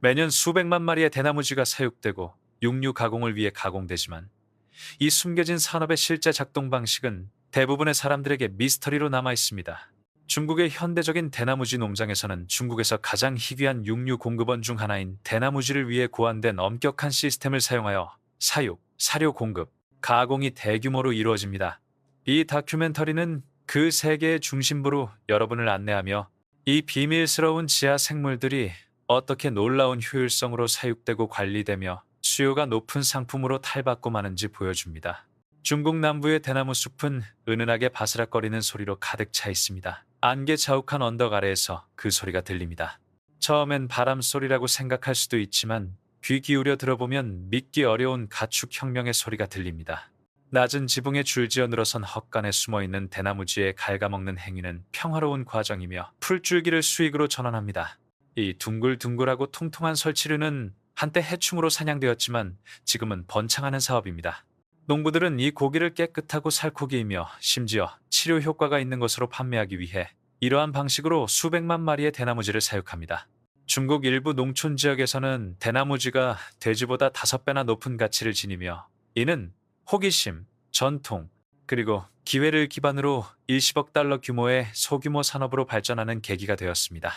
매년 수백만 마리의 대나무지가 사육되고 육류 가공을 위해 가공되지만 이 숨겨진 산업의 실제 작동 방식은 대부분의 사람들에게 미스터리로 남아 있습니다. 중국의 현대적인 대나무지 농장에서는 중국에서 가장 희귀한 육류 공급원 중 하나인 대나무지를 위해 고안된 엄격한 시스템을 사용하여 사육, 사료 공급, 가공이 대규모로 이루어집니다. 이 다큐멘터리는 그 세계의 중심부로 여러분을 안내하며 이 비밀스러운 지하 생물들이 어떻게 놀라운 효율성으로 사육되고 관리되며 수요가 높은 상품으로 탈바꿈 하는지 보여줍니다. 중국 남부의 대나무 숲은 은은하게 바스락거리는 소리로 가득 차 있습니다. 안개 자욱한 언덕 아래에서 그 소리가 들립니다. 처음엔 바람 소리라고 생각할 수도 있지만 귀 기울여 들어보면 믿기 어려운 가축 혁명의 소리가 들립니다. 낮은 지붕에 줄지어 늘어선 헛간에 숨어있는 대나무지에 갉아먹는 행위는 평화로운 과정이며 풀줄기를 수익으로 전환합니다. 이 둥글둥글하고 통통한 설치류는 한때 해충으로 사냥되었지만 지금은 번창하는 사업입니다. 농부들은 이 고기를 깨끗하고 살코기이며 심지어 치료 효과가 있는 것으로 판매하기 위해 이러한 방식으로 수백만 마리의 대나무지를 사육합니다. 중국 일부 농촌 지역에서는 대나무지가 돼지보다 다섯 배나 높은 가치를 지니며 이는 호기심, 전통, 그리고 기회를 기반으로 일십억 달러 규모의 소규모 산업으로 발전하는 계기가 되었습니다.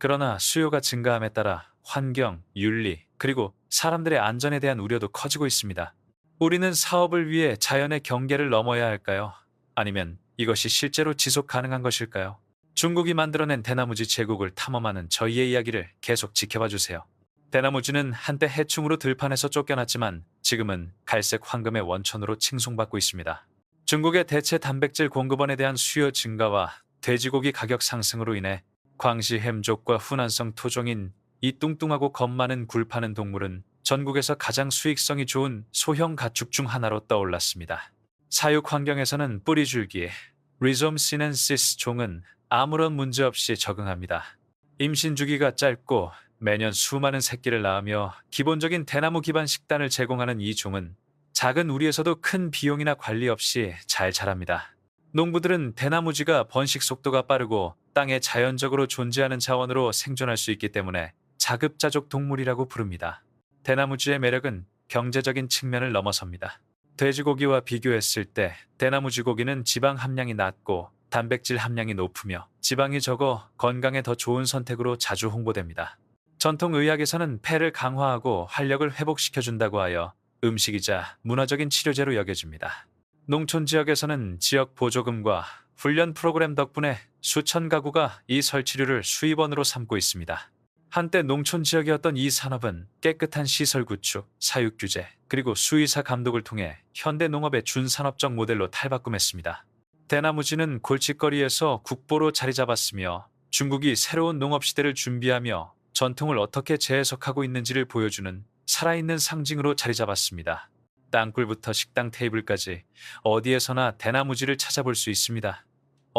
그러나 수요가 증가함에 따라 환경, 윤리, 그리고 사람들의 안전에 대한 우려도 커지고 있습니다. 우리는 사업을 위해 자연의 경계를 넘어야 할까요? 아니면 이것이 실제로 지속 가능한 것일까요? 중국이 만들어낸 대나무지 제국을 탐험하는 저희의 이야기를 계속 지켜봐 주세요. 대나무지는 한때 해충으로 들판에서 쫓겨났지만 지금은 갈색 황금의 원천으로 칭송받고 있습니다. 중국의 대체 단백질 공급원에 대한 수요 증가와 돼지고기 가격 상승으로 인해 광시 햄족과 후난성 토종인 이 뚱뚱하고 겁 많은 굴 파는 동물은 전국에서 가장 수익성이 좋은 소형 가축 중 하나로 떠올랐습니다. 사육 환경에서는 뿌리줄기, 리솜 시넨시스 종은 아무런 문제 없이 적응합니다. 임신 주기가 짧고 매년 수많은 새끼를 낳으며 기본적인 대나무 기반 식단을 제공하는 이 종은 작은 우리에서도 큰 비용이나 관리 없이 잘 자랍니다. 농부들은 대나무지가 번식 속도가 빠르고 땅에 자연적으로 존재하는 자원으로 생존할 수 있기 때문에 자급자족 동물이라고 부릅니다. 대나무지의 매력은 경제적인 측면을 넘어섭니다. 돼지고기와 비교했을 때 대나무지 고기는 지방 함량이 낮고 단백질 함량이 높으며 지방이 적어 건강에 더 좋은 선택으로 자주 홍보됩니다. 전통 의학에서는 폐를 강화하고 활력을 회복시켜준다고 하여 음식이자 문화적인 치료제로 여겨집니다. 농촌 지역에서는 지역 보조금과 훈련 프로그램 덕분에 수천 가구가 이 설치류를 수입원으로 삼고 있습니다. 한때 농촌 지역이었던 이 산업은 깨끗한 시설 구축, 사육 규제, 그리고 수의사 감독을 통해 현대 농업의 준산업적 모델로 탈바꿈했습니다. 대나무지는 골칫거리에서 국보로 자리 잡았으며 중국이 새로운 농업 시대를 준비하며 전통을 어떻게 재해석하고 있는지를 보여주는 살아있는 상징으로 자리 잡았습니다. 땅굴부터 식당 테이블까지 어디에서나 대나무지를 찾아볼 수 있습니다.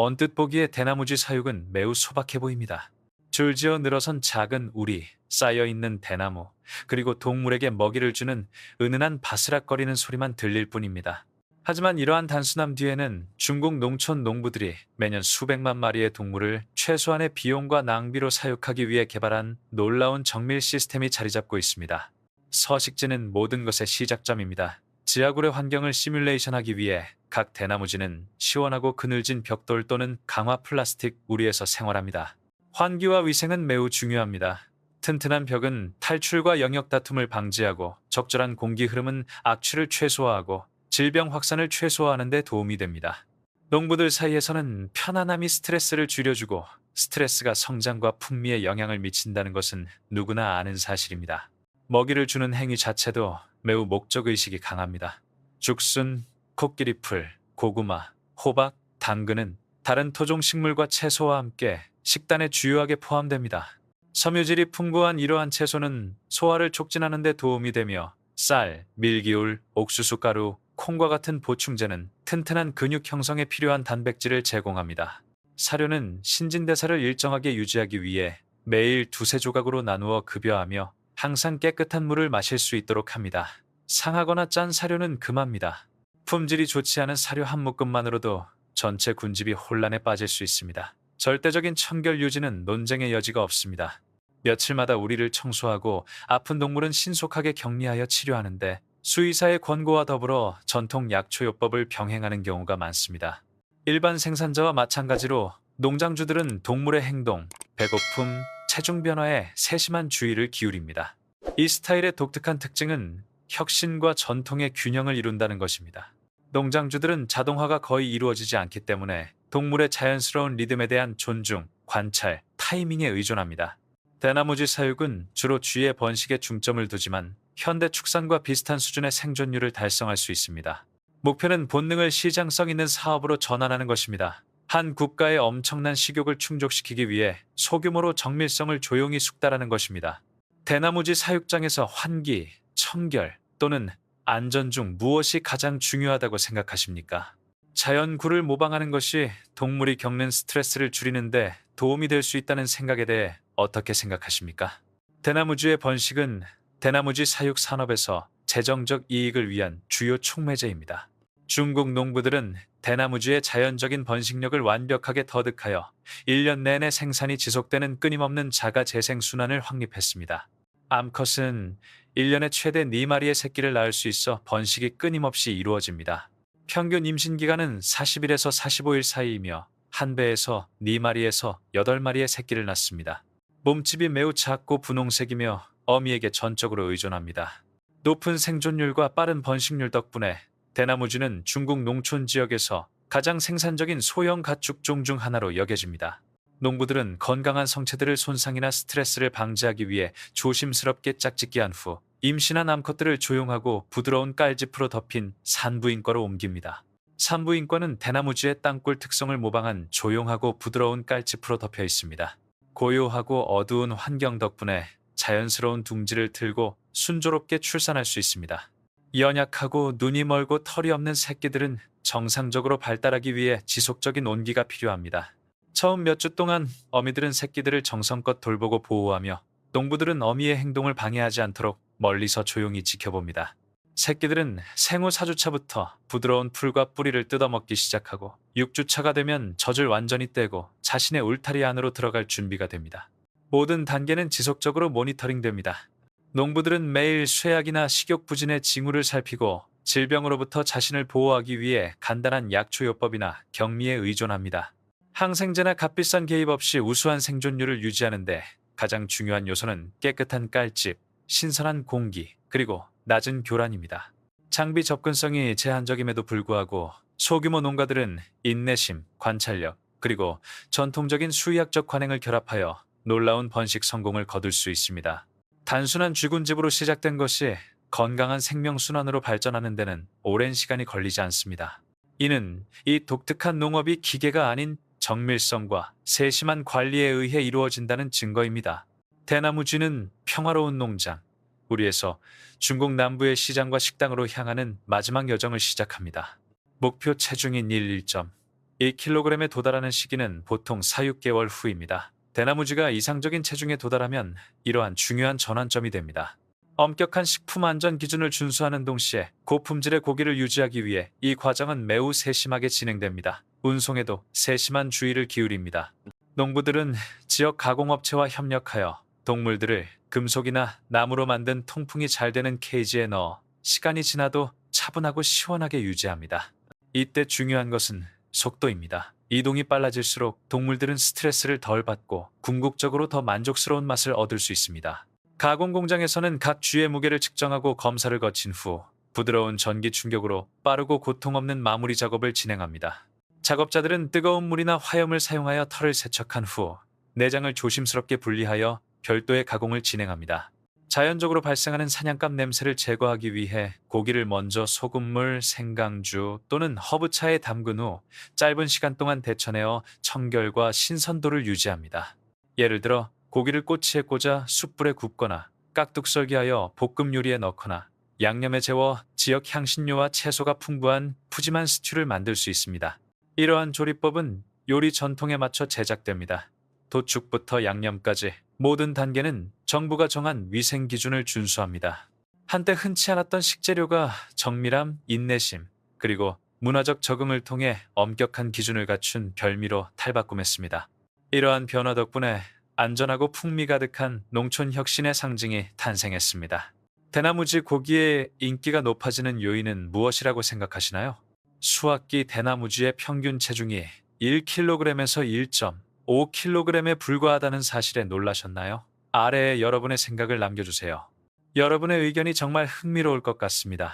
언뜻 보기에 대나무지 사육은 매우 소박해 보입니다. 줄지어 늘어선 작은 우리, 쌓여있는 대나무, 그리고 동물에게 먹이를 주는 은은한 바스락거리는 소리만 들릴 뿐입니다. 하지만 이러한 단순함 뒤에는 중국 농촌 농부들이 매년 수백만 마리의 동물을 최소한의 비용과 낭비로 사육하기 위해 개발한 놀라운 정밀 시스템이 자리 잡고 있습니다. 서식지는 모든 것의 시작점입니다. 지하굴의 환경을 시뮬레이션하기 위해 각 대나무지는 시원하고 그늘진 벽돌 또는 강화 플라스틱 우리에서 생활합니다. 환기와 위생은 매우 중요합니다. 튼튼한 벽은 탈출과 영역 다툼을 방지하고 적절한 공기 흐름은 악취를 최소화하고 질병 확산을 최소화하는 데 도움이 됩니다. 농부들 사이에서는 편안함이 스트레스를 줄여주고 스트레스가 성장과 풍미에 영향을 미친다는 것은 누구나 아는 사실입니다. 먹이를 주는 행위 자체도 매우 목적의식이 강합니다. 죽순, 코끼리 풀, 고구마, 호박, 당근은 다른 토종 식물과 채소와 함께 식단에 주요하게 포함됩니다. 섬유질이 풍부한 이러한 채소는 소화를 촉진하는 데 도움이 되며 쌀, 밀기울, 옥수수 가루, 콩과 같은 보충제는 튼튼한 근육 형성에 필요한 단백질을 제공합니다. 사료는 신진대사를 일정하게 유지하기 위해 매일 두세 조각으로 나누어 급여하며 항상 깨끗한 물을 마실 수 있도록 합니다. 상하거나 짠 사료는 금합니다. 품질이 좋지 않은 사료 한 묶음만으로도 전체 군집이 혼란에 빠질 수 있습니다. 절대적인 청결 유지는 논쟁의 여지가 없습니다. 며칠마다 우리를 청소하고 아픈 동물은 신속하게 격리하여 치료하는데 수의사의 권고와 더불어 전통 약초요법을 병행하는 경우가 많습니다. 일반 생산자와 마찬가지로 농장주들은 동물의 행동, 배고픔, 체중 변화에 세심한 주의를 기울입니다. 이 스타일의 독특한 특징은 혁신과 전통의 균형을 이룬다는 것입니다. 농장주들은 자동화가 거의 이루어지지 않기 때문에 동물의 자연스러운 리듬에 대한 존중, 관찰, 타이밍에 의존합니다. 대나무지 사육은 주로 쥐의 번식에 중점을 두지만 현대 축산과 비슷한 수준의 생존율을 달성할 수 있습니다. 목표는 본능을 시장성 있는 사업으로 전환하는 것입니다. 한 국가의 엄청난 식욕을 충족시키기 위해 소규모로 정밀성을 조용히 숙달하는 것입니다. 대나무지 사육장에서 환기, 청결 또는 안전 중 무엇이 가장 중요하다고 생각하십니까? 자연구를 모방하는 것이 동물이 겪는 스트레스를 줄이는데 도움이 될 수 있다는 생각에 대해 어떻게 생각하십니까? 대나무주의 번식은 대나무지 사육 산업에서 재정적 이익을 위한 주요 촉매제입니다. 중국 농부들은 대나무주의 자연적인 번식력을 완벽하게 터득하여 1년 내내 생산이 지속되는 끊임없는 자가 재생 순환을 확립했습니다. 암컷은 1년에 최대 4마리의 새끼를 낳을 수 있어 번식이 끊임없이 이루어집니다. 평균 임신 기간은 40일에서 45일 사이이며 한 배에서 4마리에서 8마리의 새끼를 낳습니다. 몸집이 매우 작고 분홍색이며 어미에게 전적으로 의존합니다. 높은 생존율과 빠른 번식률 덕분에 대나무주는 중국 농촌 지역에서 가장 생산적인 소형 가축종 중 하나로 여겨집니다. 농부들은 건강한 성체들을 손상이나 스트레스를 방지하기 위해 조심스럽게 짝짓기한 후 임신한 암컷들을 조용하고 부드러운 깔짚으로 덮인 산부인과로 옮깁니다. 산부인과는 대나무지의 땅굴 특성을 모방한 조용하고 부드러운 깔짚으로 덮여 있습니다. 고요하고 어두운 환경 덕분에 자연스러운 둥지를 틀고 순조롭게 출산할 수 있습니다. 연약하고 눈이 멀고 털이 없는 새끼들은 정상적으로 발달하기 위해 지속적인 온기가 필요합니다. 처음 몇 주 동안 어미들은 새끼들을 정성껏 돌보고 보호하며 농부들은 어미의 행동을 방해하지 않도록 멀리서 조용히 지켜봅니다. 새끼들은 생후 4주차부터 부드러운 풀과 뿌리를 뜯어먹기 시작하고 6주차가 되면 젖을 완전히 떼고 자신의 울타리 안으로 들어갈 준비가 됩니다. 모든 단계는 지속적으로 모니터링됩니다. 농부들은 매일 쇠약이나 식욕 부진의 징후를 살피고 질병으로부터 자신을 보호하기 위해 간단한 약초요법이나 격리에 의존합니다. 항생제나 값비싼 개입 없이 우수한 생존율을 유지하는데 가장 중요한 요소는 깨끗한 깔집, 신선한 공기, 그리고 낮은 교란입니다. 장비 접근성이 제한적임에도 불구하고 소규모 농가들은 인내심, 관찰력, 그리고 전통적인 수의학적 관행을 결합하여 놀라운 번식 성공을 거둘 수 있습니다. 단순한 쥐군집으로 시작된 것이 건강한 생명순환으로 발전하는 데는 오랜 시간이 걸리지 않습니다. 이는 이 독특한 농업이 기계가 아닌 정밀성과 세심한 관리에 의해 이루어진다는 증거입니다. 대나무쥐는 평화로운 농장, 우리에서 중국 남부의 시장과 식당으로 향하는 마지막 여정을 시작합니다. 목표 체중인 1 1.1kg에 도달하는 시기는 보통 4, 6개월 후입니다. 대나무쥐가 이상적인 체중에 도달하면 이러한 중요한 전환점이 됩니다. 엄격한 식품 안전 기준을 준수하는 동시에 고품질의 고기를 유지하기 위해 이 과정은 매우 세심하게 진행됩니다. 운송에도 세심한 주의를 기울입니다. 농부들은 지역 가공업체와 협력하여 동물들을 금속이나 나무로 만든 통풍이 잘 되는 케이지에 넣어 시간이 지나도 차분하고 시원하게 유지합니다. 이때 중요한 것은 속도입니다. 이동이 빨라질수록 동물들은 스트레스를 덜 받고 궁극적으로 더 만족스러운 맛을 얻을 수 있습니다. 가공 공장에서는 각 쥐의 무게를 측정하고 검사를 거친 후 부드러운 전기 충격으로 빠르고 고통 없는 마무리 작업을 진행합니다. 작업자들은 뜨거운 물이나 화염을 사용하여 털을 세척한 후 내장을 조심스럽게 분리하여 별도의 가공을 진행합니다. 자연적으로 발생하는 사냥감 냄새를 제거하기 위해 고기를 먼저 소금물, 생강주 또는 허브차에 담근 후 짧은 시간 동안 데쳐내어 청결과 신선도를 유지합니다. 예를 들어 고기를 꼬치에 꽂아 숯불에 굽거나 깍둑 썰기하여 볶음 요리에 넣거나 양념에 재워 지역 향신료와 채소가 풍부한 푸짐한 스튜를 만들 수 있습니다. 이러한 조리법은 요리 전통에 맞춰 제작됩니다. 도축부터 양념까지 모든 단계는 정부가 정한 위생 기준을 준수합니다. 한때 흔치 않았던 식재료가 정밀함, 인내심, 그리고 문화적 적응을 통해 엄격한 기준을 갖춘 별미로 탈바꿈했습니다. 이러한 변화 덕분에 안전하고 풍미 가득한 농촌 혁신의 상징이 탄생했습니다. 대나무지 고기의 인기가 높아지는 요인은 무엇이라고 생각하시나요? 수확기 대나무지의 평균 체중이 1kg에서 1.5kg에 불과하다는 사실에 놀라셨나요? 아래에 여러분의 생각을 남겨주세요. 여러분의 의견이 정말 흥미로울 것 같습니다.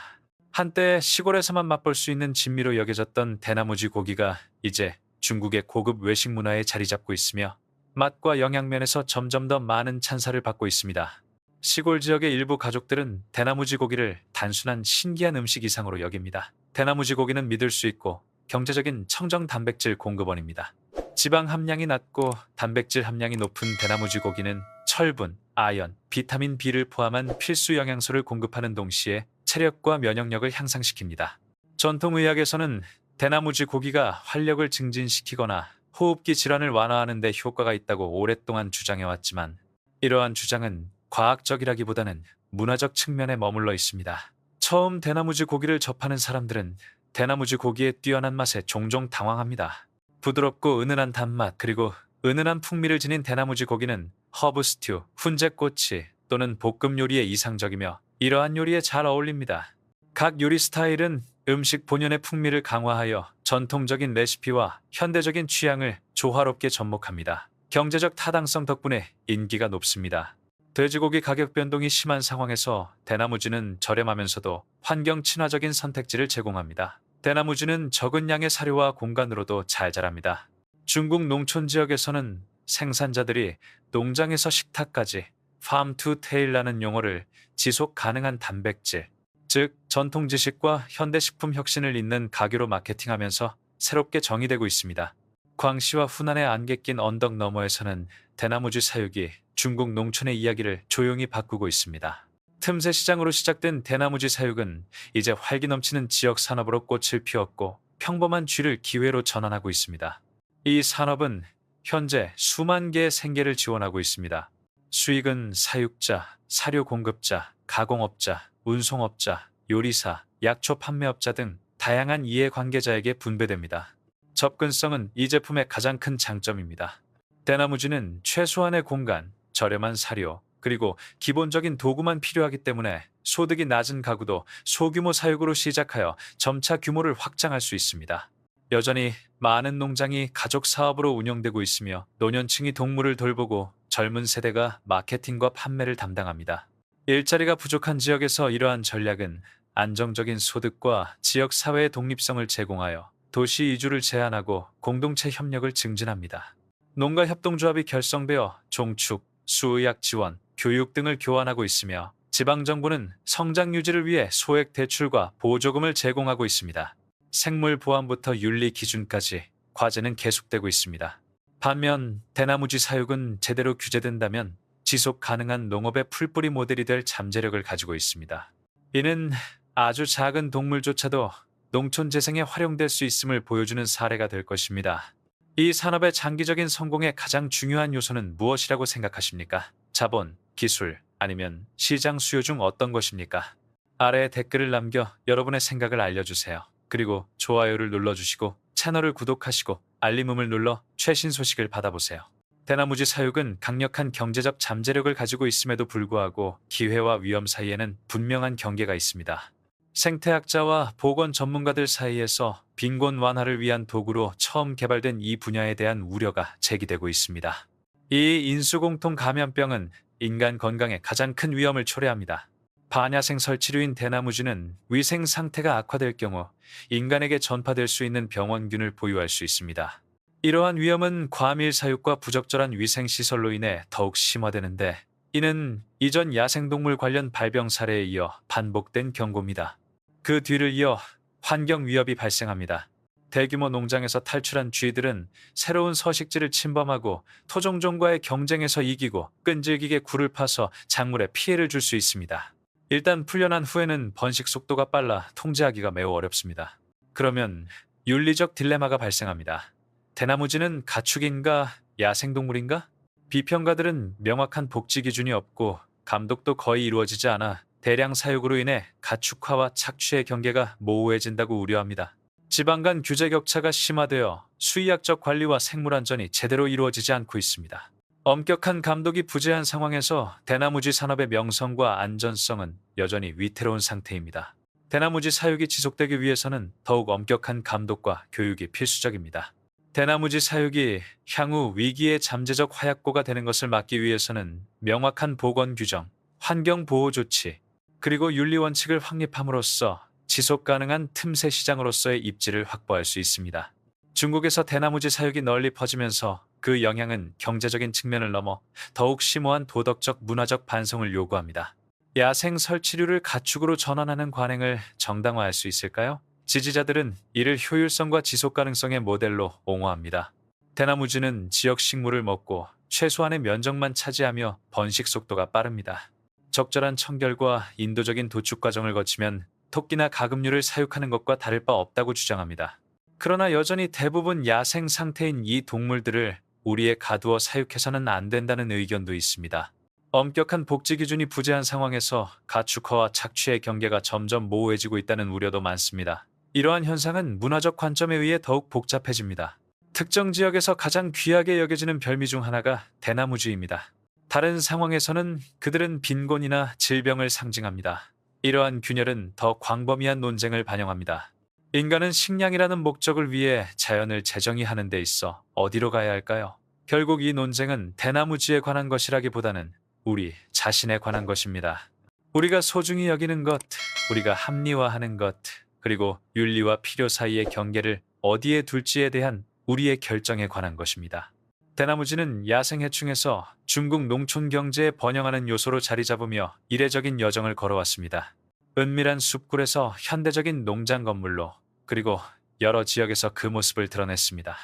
한때 시골에서만 맛볼 수 있는 진미로 여겨졌던 대나무지 고기가 이제 중국의 고급 외식 문화에 자리 잡고 있으며 맛과 영양면에서 점점 더 많은 찬사를 받고 있습니다. 시골 지역의 일부 가족들은 대나무지 고기를 단순한 신기한 음식 이상으로 여깁니다. 대나무지 고기는 믿을 수 있고 경제적인 청정 단백질 공급원입니다. 지방 함량이 낮고 단백질 함량이 높은 대나무지 고기는 철분, 아연, 비타민 B를 포함한 필수 영양소를 공급하는 동시에 체력과 면역력을 향상시킵니다. 전통의학에서는 대나무지 고기가 활력을 증진시키거나 호흡기 질환을 완화하는 데 효과가 있다고 오랫동안 주장해왔지만 이러한 주장은 과학적이라기보다는 문화적 측면에 머물러 있습니다. 처음 대나무지 고기를 접하는 사람들은 대나무지 고기의 뛰어난 맛에 종종 당황합니다. 부드럽고 은은한 단맛 그리고 은은한 풍미를 지닌 대나무지 고기는 허브 스튜, 훈제꼬치 또는 볶음 요리에 이상적이며 이러한 요리에 잘 어울립니다. 각 요리 스타일은 음식 본연의 풍미를 강화하여 전통적인 레시피와 현대적인 취향을 조화롭게 접목합니다. 경제적 타당성 덕분에 인기가 높습니다. 돼지고기 가격 변동이 심한 상황에서 대나무지는 저렴하면서도 환경 친화적인 선택지를 제공합니다. 대나무지는 적은 양의 사료와 공간으로도 잘 자랍니다. 중국 농촌 지역에서는 생산자들이 농장에서 식탁까지 farm to tail라는 용어를 지속 가능한 단백질, 즉 전통 지식과 현대 식품 혁신을 잇는 가교로 마케팅하면서 새롭게 정의되고 있습니다. 광시와 후난의 안개 낀 언덕 너머에서는 대나무지 사육이 중국 농촌의 이야기를 조용히 바꾸고 있습니다. 틈새 시장으로 시작된 대나무지 사육은 이제 활기 넘치는 지역 산업으로 꽃을 피웠고 평범한 쥐를 기회로 전환하고 있습니다. 이 산업은 현재 수만 개의 생계를 지원하고 있습니다. 수익은 사육자, 사료 공급자, 가공업자, 운송업자, 요리사, 약초 판매업자 등 다양한 이해관계자에게 분배됩니다. 접근성은 이 제품의 가장 큰 장점입니다. 대나무지는 최소한의 공간, 저렴한 사료, 그리고 기본적인 도구만 필요하기 때문에 소득이 낮은 가구도 소규모 사육으로 시작하여 점차 규모를 확장할 수 있습니다. 여전히 많은 농장이 가족 사업으로 운영되고 있으며 노년층이 동물을 돌보고 젊은 세대가 마케팅과 판매를 담당합니다. 일자리가 부족한 지역에서 이러한 전략은 안정적인 소득과 지역 사회의 독립성을 제공하여 도시 이주를 제한하고 공동체 협력을 증진합니다. 농가 협동조합이 결성되어 종축, 수의학 지원, 교육 등을 교환하고 있으며 지방정부는 성장 유지를 위해 소액 대출과 보조금을 제공하고 있습니다. 생물 보안부터 윤리 기준까지 과제는 계속되고 있습니다. 반면 대나무지 사육은 제대로 규제된다면 지속 가능한 농업의 풀뿌리 모델이 될 잠재력을 가지고 있습니다. 이는 아주 작은 동물조차도 농촌 재생에 활용될 수 있음을 보여주는 사례가 될 것입니다. 이 산업의 장기적인 성공의 가장 중요한 요소는 무엇이라고 생각하십니까? 자본, 기술, 아니면 시장 수요 중 어떤 것입니까? 아래에 댓글을 남겨 여러분의 생각을 알려주세요. 그리고 좋아요를 눌러주시고 채널을 구독하시고 알림음을 눌러 최신 소식을 받아보세요. 대나무지 사육은 강력한 경제적 잠재력을 가지고 있음에도 불구하고 기회와 위험 사이에는 분명한 경계가 있습니다. 생태학자와 보건 전문가들 사이에서 빈곤 완화를 위한 도구로 처음 개발된 이 분야에 대한 우려가 제기되고 있습니다. 이 인수공통 감염병은 인간 건강에 가장 큰 위험을 초래합니다. 반야생 설치류인 대나무지는 위생 상태가 악화될 경우 인간에게 전파될 수 있는 병원균을 보유할 수 있습니다. 이러한 위험은 과밀 사육과 부적절한 위생 시설로 인해 더욱 심화되는데 이는 이전 야생동물 관련 발병 사례에 이어 반복된 경고입니다. 그 뒤를 이어 환경 위협이 발생합니다. 대규모 농장에서 탈출한 쥐들은 새로운 서식지를 침범하고 토종종과의 경쟁에서 이기고 끈질기게 굴을 파서 작물에 피해를 줄 수 있습니다. 일단 풀려난 후에는 번식 속도가 빨라 통제하기가 매우 어렵습니다. 그러면 윤리적 딜레마가 발생합니다. 대나무지는 가축인가 야생동물인가? 비평가들은 명확한 복지 기준이 없고 감독도 거의 이루어지지 않아 대량 사육으로 인해 가축화와 착취의 경계가 모호해진다고 우려합니다. 지방 간 규제 격차가 심화되어 수의학적 관리와 생물 안전이 제대로 이루어지지 않고 있습니다. 엄격한 감독이 부재한 상황에서 대나무지 산업의 명성과 안전성은 여전히 위태로운 상태입니다. 대나무지 사육이 지속되기 위해서는 더욱 엄격한 감독과 교육이 필수적입니다. 대나무지 사육이 향후 위기의 잠재적 화약고가 되는 것을 막기 위해서는 명확한 보건 규정, 환경 보호 조치, 그리고 윤리 원칙을 확립함으로써 지속 가능한 틈새 시장으로서의 입지를 확보할 수 있습니다. 중국에서 대나무지 사육이 널리 퍼지면서 그 영향은 경제적인 측면을 넘어 더욱 심오한 도덕적 문화적 반성을 요구합니다. 야생 설치류를 가축으로 전환하는 관행을 정당화할 수 있을까요? 지지자들은 이를 효율성과 지속 가능성의 모델로 옹호합니다. 대나무지는 지역 식물을 먹고 최소한의 면적만 차지하며 번식 속도가 빠릅니다. 적절한 청결과 인도적인 도축 과정을 거치면 토끼나 가금류를 사육하는 것과 다를 바 없다고 주장합니다. 그러나 여전히 대부분 야생 상태인 이 동물들을 우리에 가두어 사육해서는 안 된다는 의견도 있습니다. 엄격한 복지 기준이 부재한 상황에서 가축화와 착취의 경계가 점점 모호해지고 있다는 우려도 많습니다. 이러한 현상은 문화적 관점에 의해 더욱 복잡해집니다. 특정 지역에서 가장 귀하게 여겨지는 별미 중 하나가 대나무주입니다. 다른 상황에서는 그들은 빈곤이나 질병을 상징합니다. 이러한 균열은 더 광범위한 논쟁을 반영합니다. 인간은 식량이라는 목적을 위해 자연을 재정의하는 데 있어 어디로 가야 할까요? 결국 이 논쟁은 대나무지에 관한 것이라기보다는 우리 자신에 관한 것입니다. 우리가 소중히 여기는 것, 우리가 합리화하는 것, 그리고 윤리와 필요 사이의 경계를 어디에 둘지에 대한 우리의 결정에 관한 것입니다. 대나무지는 야생해충에서 중국 농촌 경제에 번영하는 요소로 자리 잡으며 이례적인 여정을 걸어왔습니다. 은밀한 숲굴에서 현대적인 농장 건물로 그리고 여러 지역에서 그 모습을 드러냈습니다.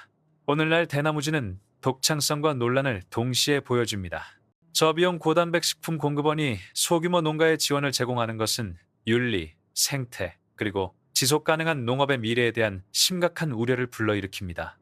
오늘날 대나무지는 독창성과 논란을 동시에 보여줍니다. 저비용 고단백 식품 공급원이 소규모 농가에 지원을 제공하는 것은 윤리, 생태, 그리고 지속 가능한 농업의 미래에 대한 심각한 우려를 불러일으킵니다.